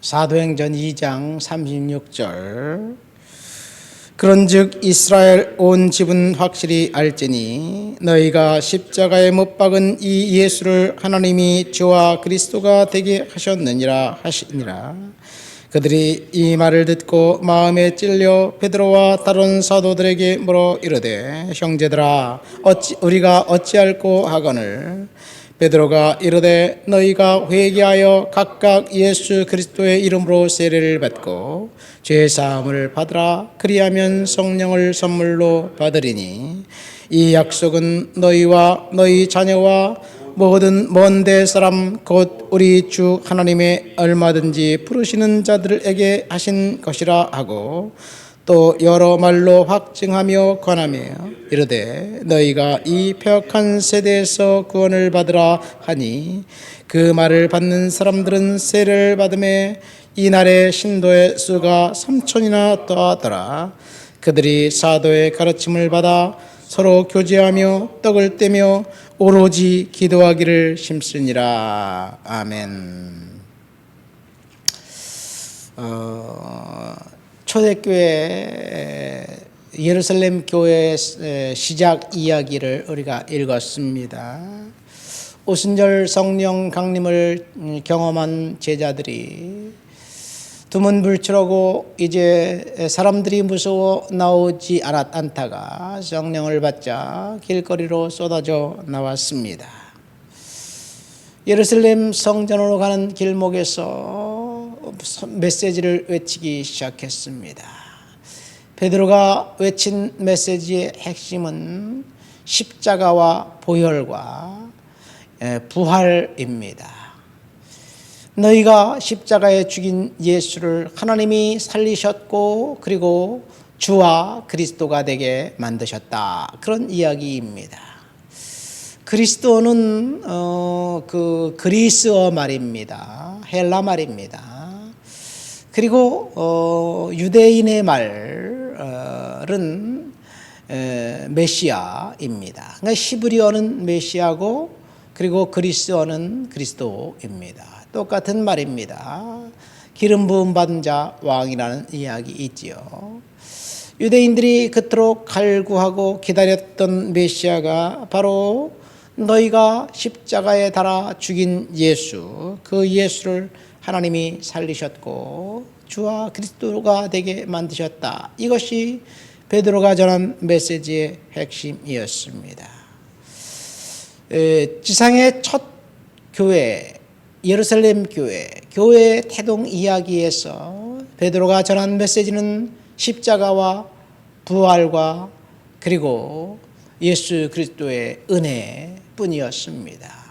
사도행전 2장 36절. 그런즉 이스라엘 온 집은 확실히 알지니 너희가 십자가에 못 박은 이 예수를 하나님이 주와 그리스도가 되게 하셨느니라 하시니라. 그들이 이 말을 듣고 마음에 찔려 베드로와 다른 사도들에게 물어 이르되 형제들아 어찌 우리가 어찌할꼬 하거늘 베드로가 이르되 너희가 회개하여 각각 예수 그리스도의 이름으로 세례를 받고 죄 사함을 받으라. 그리하면 성령을 선물로 받으리니 이 약속은 너희와 너희 자녀와 모든 먼데 사람 곧 우리 주 하나님의 얼마든지 부르시는 자들에게 하신 것이라 하고 또 여러 말로 확증하며 권하며 이르되 너희가 이 폐역한 세대에서 구원을 받으라 하니 그 말을 받는 사람들은 세례를 받음에 이날의 신도의 수가 삼천이나 더하더라 그들이 사도의 가르침을 받아 서로 교제하며 떡을 떼며 오로지 기도하기를 심쓰니라 아멘. 어, 초대교회 예루살렘 교회 시작 이야기를 우리가 읽었습니다. 오순절 성령 강림을 경험한 제자들이 두문불출하고 이제 사람들이 무서워 나오지 않았 않다가 성령을 받자 길거리로 쏟아져 나왔습니다. 예루살렘 성전으로 가는 길목에서 메시지를 외치기 시작했습니다. 베드로가 외친 메시지의 핵심은 십자가와 보혈과 부활입니다. 너희가 십자가에 죽인 예수를 하나님이 살리셨고 그리고 주와 그리스도가 되게 만드셨다. 그런 이야기입니다. 그리스도는 어, 그 그리스어 말입니다. 헬라 말입니다. 그리고 어, 유대인의 말은 에, 메시아입니다. 그러니까 히브리어는 메시아고 그리고 그리스어는 그리스도입니다. 똑같은 말입니다. 기름 부음 받은 자 왕이라는 이야기 있지요. 유대인들이 그토록 갈구하고 기다렸던 메시아가 바로 너희가 십자가에 달아 죽인 예수, 그 예수를 하나님이 살리셨고 주와 그리스도가 되게 만드셨다. 이것이 베드로가 전한 메시지의 핵심이었습니다. 지상의 첫 교회 예루살렘 교회, 교회 태동 이야기에서 베드로가 전한 메시지는 십자가와 부활과 그리고 예수 그리스도의 은혜뿐이었습니다.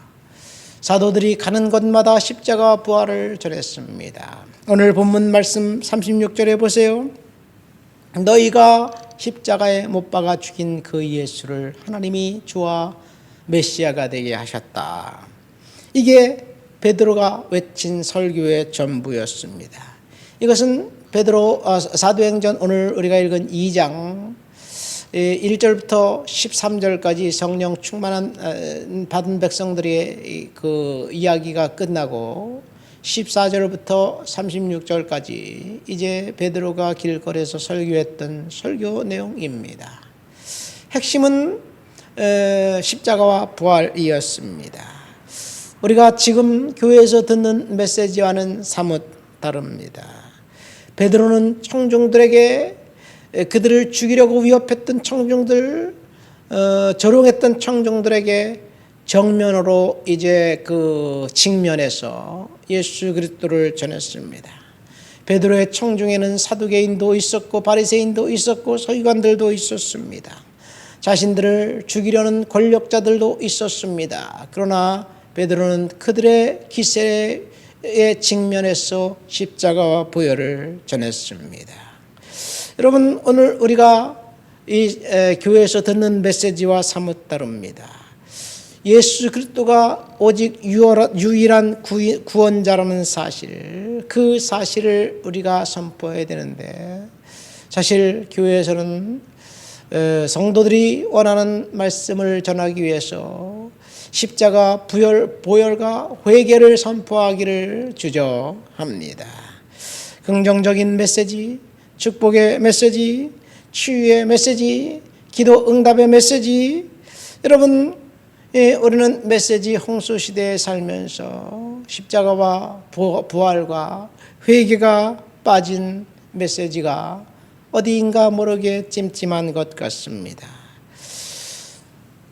사도들이 가는 곳마다 십자가 부활을 전했습니다. 오늘 본문 말씀 36절에 보세요. 너희가 십자가에 못 박아 죽인 그 예수를 하나님이 주와 메시아가 되게 하셨다. 이게 베드로가 외친 설교의 전부였습니다. 이것은 베드로 사도행전 오늘 우리가 읽은 2장 1절부터 13절까지 성령 충만한 받은 백성들의 그 이야기가 끝나고 14절부터 36절까지 이제 베드로가 길거리에서 설교했던 설교 내용입니다. 핵심은 십자가와 부활이었습니다. 우리가 지금 교회에서 듣는 메시지와는 사뭇 다릅니다. 베드로는 청중들에게 그들을 죽이려고 위협했던 청중들, 어, 조롱했던 청중들에게 정면으로 이제 그 직면해서 예수 그리스도를 전했습니다. 베드로의 청중에는 사두개인도 있었고 바리새인도 있었고 서기관들도 있었습니다. 자신들을 죽이려는 권력자들도 있었습니다. 그러나 베드로는 그들의 기세에 직면해서 십자가와 보혈을 전했습니다. 여러분 오늘 우리가 이 교회에서 듣는 메시지와 사뭇 다릅니다. 예수 그리스도가 오직 유일한 구원자라는 사실, 그 사실을 우리가 선포해야 되는데, 사실 교회에서는 성도들이 원하는 말씀을 전하기 위해서 십자가 부열, 보혈과 회개를 선포하기를 주저합니다. 긍정적인 메시지, 축복의 메시지, 치유의 메시지, 기도 응답의 메시지. 여러분, 예, 우리는 메시지 홍수 시대에 살면서 십자가와 부- 부활과 회개가 빠진 메시지가 어디인가 모르게 찜찜한 것 같습니다.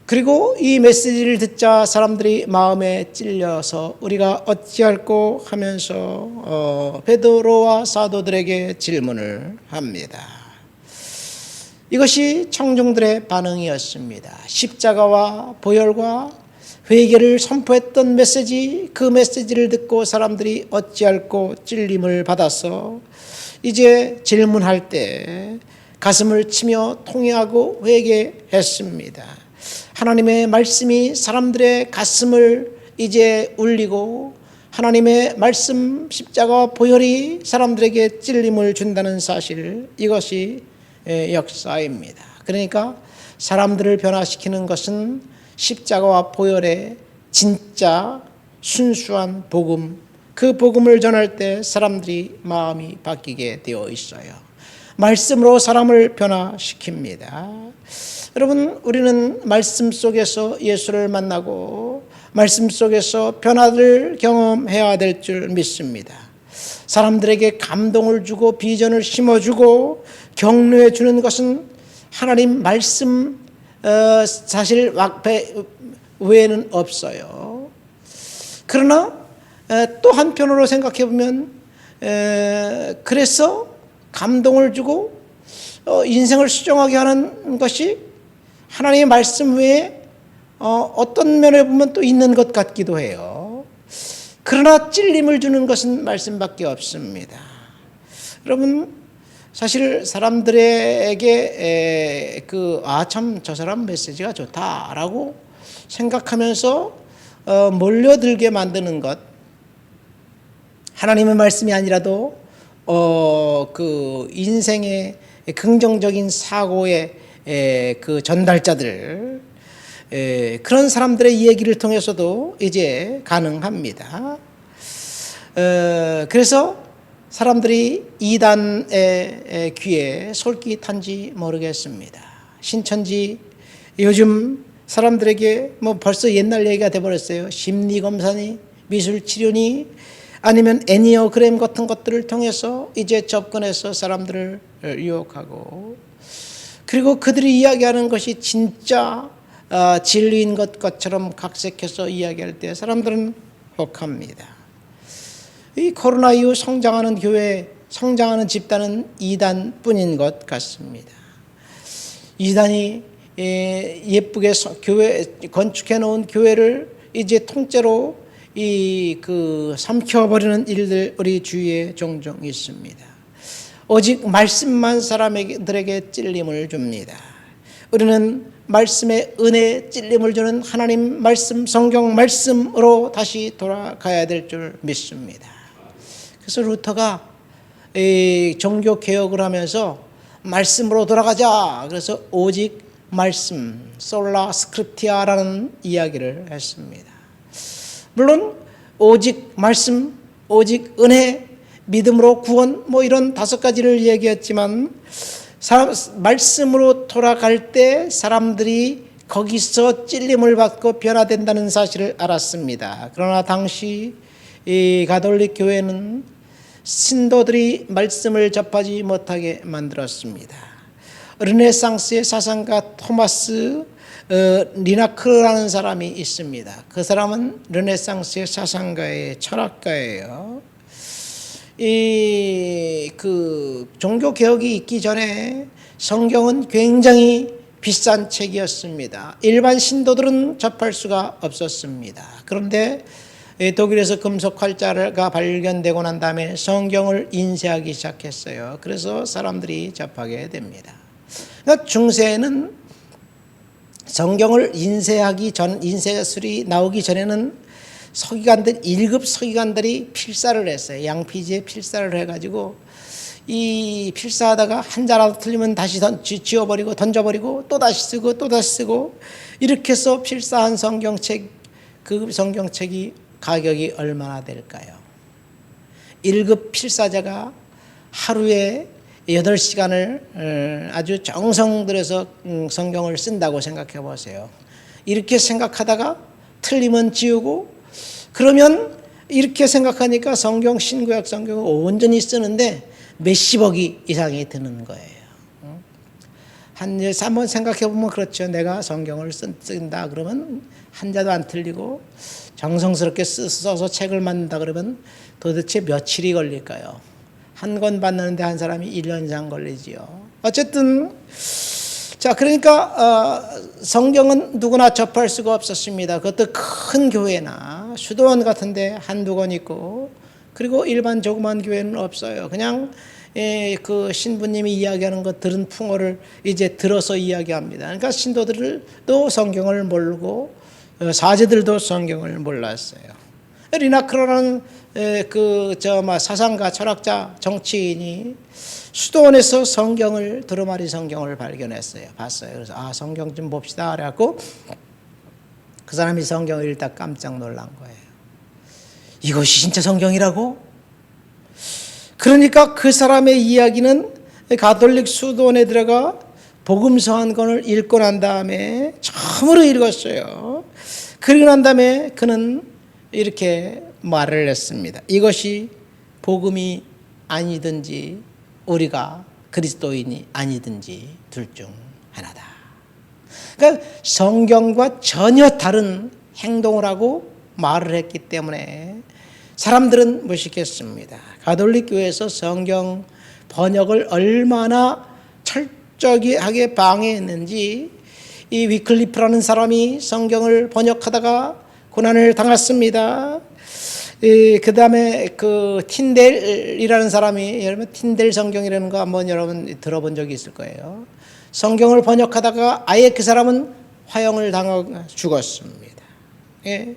그리고 이 메시지를 듣자 사람들이 마음에 찔려서 우리가 어찌할꼬 하면서 어, 베드로와 사도들에게 질문을 합니다. 이것이 청중들의 반응이었습니다. 십자가와 보혈과 회개를 선포했던 메시지, 그 메시지를 듣고 사람들이 어찌할꼬 찔림을 받아서 이제 질문할 때 가슴을 치며 통회하고 회개했습니다. 하나님의 말씀이 사람들의 가슴을 이제 울리고 하나님의 말씀 십자가 보혈이 사람들에게 찔림을 준다는 사실 이것이 예, 역사입니다. 그러니까 사람들을 변화시키는 것은 십자가와 보혈의 진짜 순수한 복음 그 복음을 전할 때 사람들이 마음이 바뀌게 되어 있어요. 말씀으로 사람을 변화시킵니다. 여러분, 우리는 말씀 속에서 예수를 만나고 말씀 속에서 변화를 경험해야 될 줄 믿습니다. 사람들에게 감동을 주고 비전을 심어주고 격려해 주는 것은 하나님 말씀 어, 사실 외에는 없어요. 그러나 에, 또 한편으로 생각해 보면 에, 그래서 감동을 주고 어, 인생을 수정하게 하는 것이 하나님의 말씀 외에 어, 어떤 면에 보면 또 있는 것 같기도 해요. 그러나 찔림을 주는 것은 말씀밖에 없습니다. 여러분 사실 사람들에게 그 아 참 저 사람 메시지가 좋다라고 생각하면서 어, 몰려들게 만드는 것 하나님의 말씀이 아니라도 어, 그 인생의 긍정적인 사고의 에, 그 전달자들 에, 그런 사람들의 이야기를 통해서도 이제 가능합니다. 어, 그래서 사람들이 이단의 귀에 솔깃한지 모르겠습니다. 신천지 요즘 사람들에게 뭐 벌써 옛날 얘기가 돼버렸어요. 심리 검사니 미술 치료니 아니면 애니어그램 같은 것들을 통해서 이제 접근해서 사람들을 유혹하고 그리고 그들이 이야기하는 것이 진짜 어, 진리인 것 것처럼 각색해서 이야기할 때 사람들은 혹합니다. 이 코로나 이후 성장하는 교회, 성장하는 집단은 이단 뿐인 것 같습니다. 이단이 예, 예쁘게 교회 건축해 놓은 교회를 이제 통째로 이 그 삼켜버리는 일들 우리 주위에 종종 있습니다. 오직 말씀만 사람들에게 찔림을 줍니다. 우리는 말씀의 은혜 찔림을 주는 하나님 말씀 성경 말씀으로 다시 돌아가야 될 줄 믿습니다. 그래서 루터가 이 종교 개혁을 하면서 말씀으로 돌아가자. 그래서 오직 말씀 솔라 스크립티아라는 이야기를 했습니다. 물론 오직 말씀, 오직 은혜, 믿음으로 구원 뭐 이런 다섯 가지를 얘기했지만 사람, 말씀으로 돌아갈 때 사람들이 거기서 찔림을 받고 변화된다는 사실을 알았습니다. 그러나 당시 이 가톨릭 교회는 신도들이 말씀을 접하지 못하게 만들었습니다. 르네상스의 사상가 토마스 어, 리나크라는 사람이 있습니다. 그 사람은 르네상스의 사상가의 철학가예요. 이 그 종교 개혁이 있기 전에 성경은 굉장히 비싼 책이었습니다. 일반 신도들은 접할 수가 없었습니다. 그런데 독일에서 금속 활자가 발견되고 난 다음에 성경을 인쇄하기 시작했어요. 그래서 사람들이 접하게 됩니다. 그러니까 중세에는 성경을 인쇄하기 전 인쇄술이 나오기 전에는 서기관들 1급 서기관들이 필사를 했어요. 양피지에 필사를 해 가지고 이 필사하다가 한자라도 틀리면 다시 던, 지워버리고 던져버리고 또 다시 쓰고 또 다시 쓰고 이렇게 해서 필사한 성경책 그 성경책이 가격이 얼마나 될까요? 1급 필사자가 하루에 8시간을 아주 정성 들여서 음, 성경을 쓴다고 생각해 보세요. 이렇게 생각하다가 틀리면 지우고 그러면 이렇게 생각하니까 성경 신구약 성경을 온전히 쓰는데 몇십억이 이상이 드는 거예요. 한 한번 생각해 보면 그렇죠. 내가 성경을 쓴, 쓴다 그러면 한자도 안 틀리고 정성스럽게 쓰- 써서 책을 만든다 그러면 도대체 며칠이 걸릴까요? 한권 받는데 한 사람이 1년 이상 걸리지요. 어쨌든 자 그러니까 어, 성경은 누구나 접할 수가 없었습니다. 그것도 큰 교회나 수도원 같은데 한두 권 있고 그리고 일반 조그만 교회는 없어요. 그냥 예, 그 신부님이 이야기하는 것 들은 풍어를 이제 들어서 이야기합니다. 그러니까 신도들도 성경을 모르고 어, 사제들도 성경을 몰랐어요. 리나크로라는 그저 사상가, 철학자, 정치인이 수도원에서 성경을 두루마리 성경을 발견했어요. 봤어요. 그래서 아 성경 좀 봅시다. 그래갖고 그 사람이 성경을 읽다 깜짝 놀란 거예요. 이것이 진짜 성경이라고? 그러니까 그 사람의 이야기는 가톨릭 수도원에 들어가 복음서 한 권을 읽고 난 다음에 처음으로 읽었어요. 그리고 난 다음에 그는 이렇게 말을 했습니다. 이것이 복음이 아니든지 우리가 그리스도인이 아니든지 둘 중 하나다. 그러니까 성경과 전혀 다른 행동을 하고 말을 했기 때문에 사람들은 무식했습니다. 가톨릭 교회에서 성경 번역을 얼마나 철저하게 방해했는지 이 위클리프라는 사람이 성경을 번역하다가 고난을 당했습니다. 그 다음에 그 틴델이라는 사람이 여러분 틴델 성경이라는 거 한번 여러분 들어본 적이 있을 거예요. 성경을 번역하다가 아예 그 사람은 화형을 당하고 죽었습니다. 예.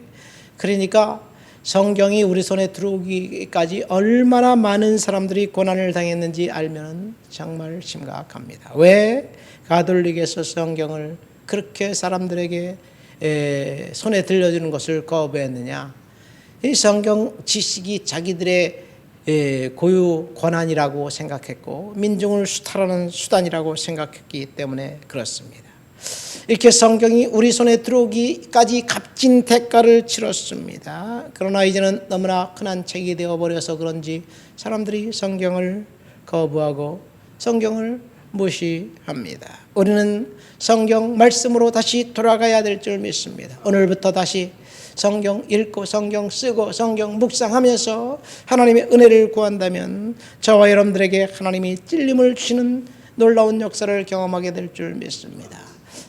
그러니까 성경이 우리 손에 들어오기까지 얼마나 많은 사람들이 고난을 당했는지 알면 정말 심각합니다. 왜 가톨릭에서 성경을 그렇게 사람들에게 에, 손에 들려주는 것을 거부했느냐? 이 성경 지식이 자기들의 에, 고유 권한이라고 생각했고 민중을 수탈하는 수단이라고 생각했기 때문에 그렇습니다. 이렇게 성경이 우리 손에 들어오기까지 값진 대가를 치렀습니다. 그러나 이제는 너무나 흔한 책이 되어버려서 그런지 사람들이 성경을 거부하고 성경을 무시합니다. 우리는 성경 말씀으로 다시 돌아가야 될 줄 믿습니다. 오늘부터 다시 성경 읽고 성경 쓰고 성경 묵상하면서 하나님의 은혜를 구한다면 저와 여러분들에게 하나님이 찔림을 주시는 놀라운 역사를 경험하게 될 줄 믿습니다.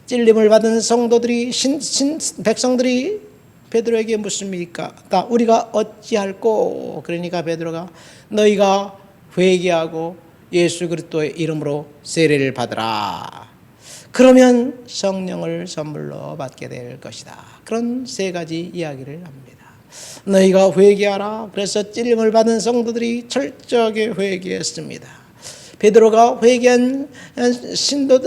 찔림을 받은 성도들이 신, 신 백성들이 베드로에게 묻습니까? 나 우리가 어찌할꼬? 그러니까 베드로가 너희가 회개하고 예수 그리스도의 이름으로 세례를 받으라. 그러면 성령을 선물로 받게 될 것이다. 그런 세 가지 이야기를 합니다. 너희가 회개하라. 그래서 찔림을 받은 성도들이 철저하게 회개했습니다. 베드로가 회개한 신도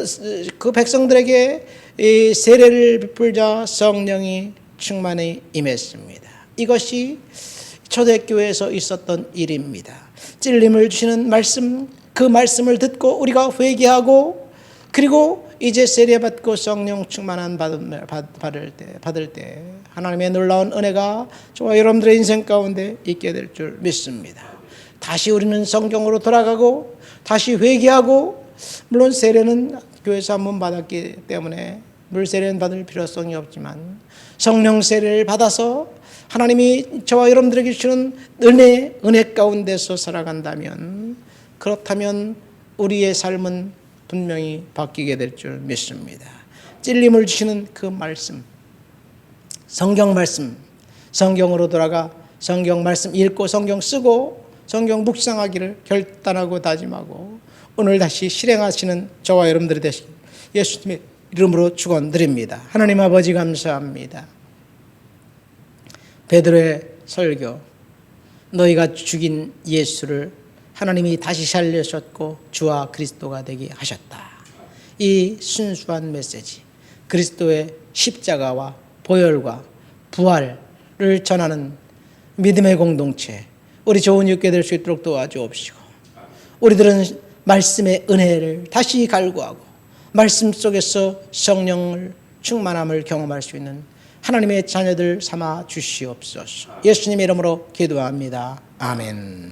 그 백성들에게 이 세례를 베풀자 성령이 충만히 임했습니다. 이것이 초대교회에서 있었던 일입니다. 찔림을 주시는 말씀 그 말씀을 듣고 우리가 회개하고 그리고 이제 세례 받고 성령 충만한 받을, 때 받을 때 하나님의 놀라운 은혜가 저와 여러분들의 인생 가운데 있게 될 줄 믿습니다. 다시 우리는 성경으로 돌아가고 다시 회개하고 물론 세례는 교회에서 한 번 받았기 때문에 물 세례는 받을 필요성이 없지만 성령 세례를 받아서 하나님이 저와 여러분들에게 주는 은혜 은혜 가운데서 살아간다면 그렇다면 우리의 삶은 분명히 바뀌게 될 줄 믿습니다. 찔림을 주시는 그 말씀, 성경 말씀, 성경으로 돌아가 성경 말씀 읽고 성경 쓰고 성경 묵상하기를 결단하고 다짐하고 오늘 다시 실행하시는 저와 여러분들이 되시길 예수님의 이름으로 축원드립니다. 하나님 아버지 감사합니다. 베드로의 설교 너희가 죽인 예수를 하나님이 다시 살려셨고 주와 그리스도가 되게 하셨다. 이 순수한 메시지 그리스도의 십자가와 보혈과 부활을 전하는 믿음의 공동체 우리 좋은 육게 될수 있도록 도와주옵시고 우리들은 말씀의 은혜를 다시 갈구하고 말씀 속에서 성령을 충만함을 경험할 수 있는 하나님의 자녀들 삼아 주시옵소서. 예수님 이름으로 기도합니다. 아멘.